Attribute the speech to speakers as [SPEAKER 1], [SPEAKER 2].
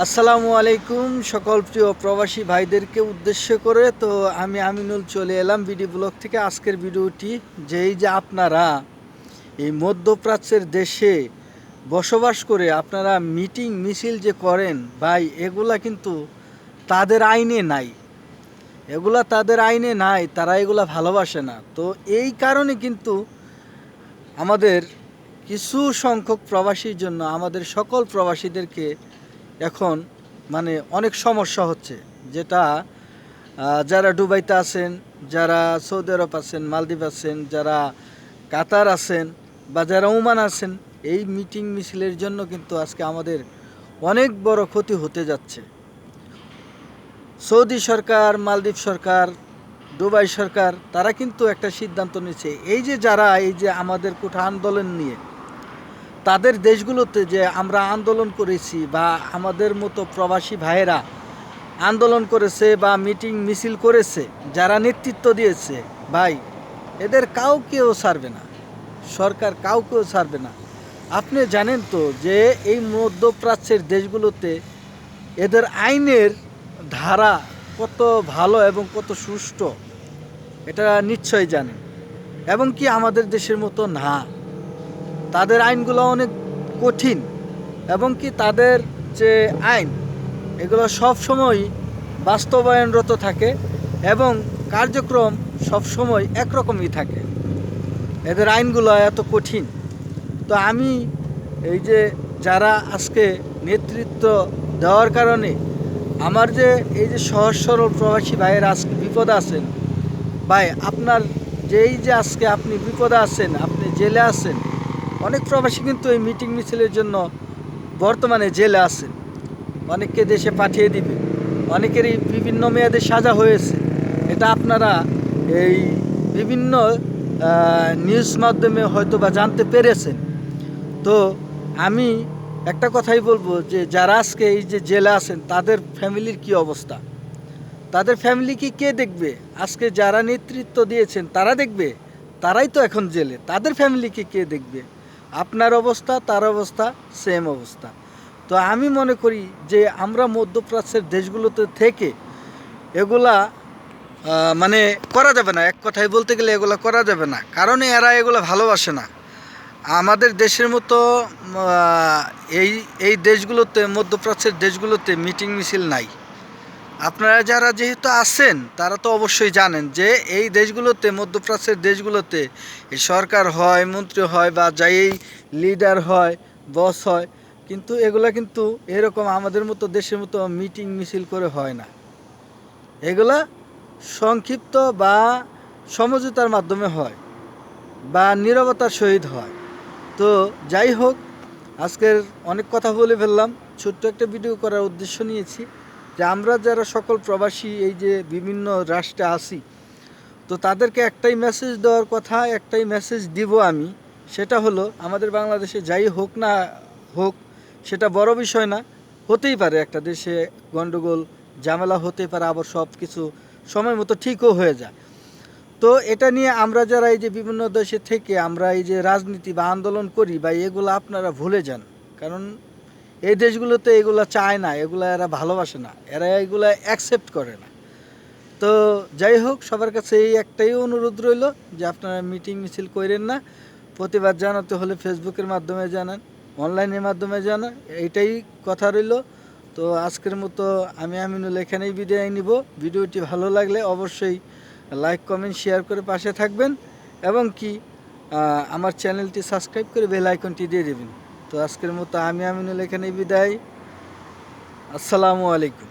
[SPEAKER 1] আসসালামু আলাইকুম সকল প্রিয় প্রবাসী ভাইদেরকে উদ্দেশ্য করে। তো আমি আমিনুল চলে এলাম বিডি ব্লগ থেকে। আজকের ভিডিওটি যেই যে আপনারা এই মধ্যপ্রাচ্যের দেশে বসবাস করে আপনারা মিটিং, মিছিল যে করেন, ভাই, এগুলা কিন্তু তাদের আইনে নাই। এগুলা তাদের আইনে নাই, তারা এগুলা ভালোবাসে না। তো এই কারণে কিন্তু আমাদের কিছু সংখ্যক প্রবাসীর জন্য, আমাদের সকল প্রবাসীদেরকে এখন মানে অনেক সমস্যা হচ্ছে, যেটা যারা দুবাইতে আছেন, যারা সৌদি আরব আছেন, মালদ্বীপ আছেন, যারা কাতার আছেন বা যারা ওমান আছেন, এই মিটিং মিছিলের জন্য কিন্তু আজকে আমাদের অনেক বড় ক্ষতি হতে যাচ্ছে। সৌদি সরকার, মালদ্বীপ সরকার, দুবাই সরকার, তারা কিন্তু একটা সিদ্ধান্ত নিচ্ছে এই যে যারা, এই যে আমাদের কোঠা আন্দোলন নিয়ে তাদের দেশগুলোতে যে আমরা আন্দোলন করেছি বা আমাদের মতো প্রবাসী ভাইয়েরা আন্দোলন করেছে বা মিটিং মিছিল করেছে, যারা নেতৃত্ব দিয়েছে, ভাই, এদের কাউকেও ছাড়বে না। সরকার কাউকেও ছাড়বে না। আপনি জানেন তো যে এই মধ্যপ্রাচ্যের দেশগুলোতে এদের আইনের ধারা কত ভালো এবং কত সুষ্ঠু, এটা নিশ্চয়ই জানেন। এবং কি আমাদের দেশের মতো না। তাদের আইনগুলো অনেক কঠিন এবং কি তাদের যে আইন, এগুলো সব সময় বাস্তবায়নরত থাকে এবং কার্যক্রম সব সময় একরকমই থাকে। এদের আইনগুলো এত কঠিন। তো আমি এই যে যারা আজকে নেতৃত্ব দেওয়ার কারণে আমার যে এই যে সহজ সরল প্রবাসী ভাইয়ের আজকে বিপদ আছেন, ভাই, আপনার যেই যে আজকে আপনি বিপদে আছেন, আপনি জেলে আছেন অনেক প্রবাসী কিন্তু এই মিটিং মিছিলের জন্য বর্তমানে জেলে আছেন অনেককে দেশে পাঠিয়ে দিবে। অনেকেরই বিভিন্ন মেয়াদে সাজা হয়েছে। এটা আপনারা এই বিভিন্ন নিউজ মাধ্যমে হয়তো বা জানতে পেরেছেন। তো আমি একটা কথাই বলব যে, যারা আজকে এই যে জেলে আছেন, তাদের ফ্যামিলির কি অবস্থা? তাদের ফ্যামিলিকে কে দেখবে? আজকে যারা নেতৃত্ব দিয়েছেন, তারা দেখবে? তারাই তো এখন জেলে। তাদের ফ্যামিলিকে কে দেখবে? আপনার অবস্থা, তার অবস্থা সেম অবস্থা। তো আমি মনে করি যে আমরা মধ্যপ্রাচ্যের দেশগুলোতে থেকে এগুলা মানে করা যাবে না। এক কথায় বলতে গেলে এগুলা করা যাবে না। কারণ এরা এগুলো ভালোবাসে না। আমাদের দেশের মতো এই এই দেশগুলোতে, মধ্যপ্রাচ্যের দেশগুলোতে মিটিং মিছিল নাই। আপনারা যারা যেহেতু আছেন, তারা তো অবশ্যই জানেন যে এই দেশগুলোতে, মধ্যপ্রাচ্যের দেশগুলোতে সরকার হয়, মন্ত্রী হয় বা যাই লিডার হয়, বস হয়, কিন্তু এগুলা কিন্তু এরকম আমাদের মতো, দেশের মতো মিটিং মিছিল করে হয় না। এগুলা সংক্ষিপ্ত বা সমঝোতার মাধ্যমে হয় বা নীরবতার সহিত হয়। তো যাই হোক, আজকের অনেক কথা বলে ফেললাম। ছোট্ট একটা ভিডিও করার উদ্দেশ্য নিয়েছি। যে আমরা যারা সকল প্রবাসী, এই যে বিভিন্ন রাষ্ট্রে আছি, তো তাদেরকে একটাই মেসেজ দেওয়ার কথা, একটাই মেসেজ দিব আমি, সেটা হলো, আমাদের বাংলাদেশে যাই হোক না হোক, সেটা বড় বিষয় না, হতেই পারে একটা দেশে গণ্ডগোল ঝামেলা হতে পারে, আবার সব কিছু সময় মতো ঠিকও হয়ে যায়। তো এটা নিয়ে আমরা যারা এই যে বিভিন্ন দেশে থেকে আমরা এই যে রাজনীতি বা আন্দোলন করি, বা এগুলো আপনারা ভুলে যান, কারণ এই দেশগুলোতে এগুলো চায় না, এগুলো এরা ভালোবাসে না, এরা এগুলো অ্যাকসেপ্ট করে না। তো যাই হোক, সবার কাছে এই একটাই অনুরোধ রইল যে আপনারা মিটিং মিছিল করেন না, প্রতিবাদ জানাতে হলে ফেসবুকের মাধ্যমে জানান, অনলাইনের মাধ্যমে জানান, এইটাই কথা রইল। তো আজকের মতো আমি আমিনুল এখানেই বিদায় নিব। ভিডিওটি ভালো লাগলে অবশ্যই লাইক, কমেন্ট, শেয়ার করে পাশে থাকবেন এবং কি আমার চ্যানেলটি সাবস্ক্রাইব করে বেল আইকনটি দিয়ে দেবেন। তো আজকের মতো আমি আমিনুল এখানে বিদায়। আসসালামু আলাইকুম।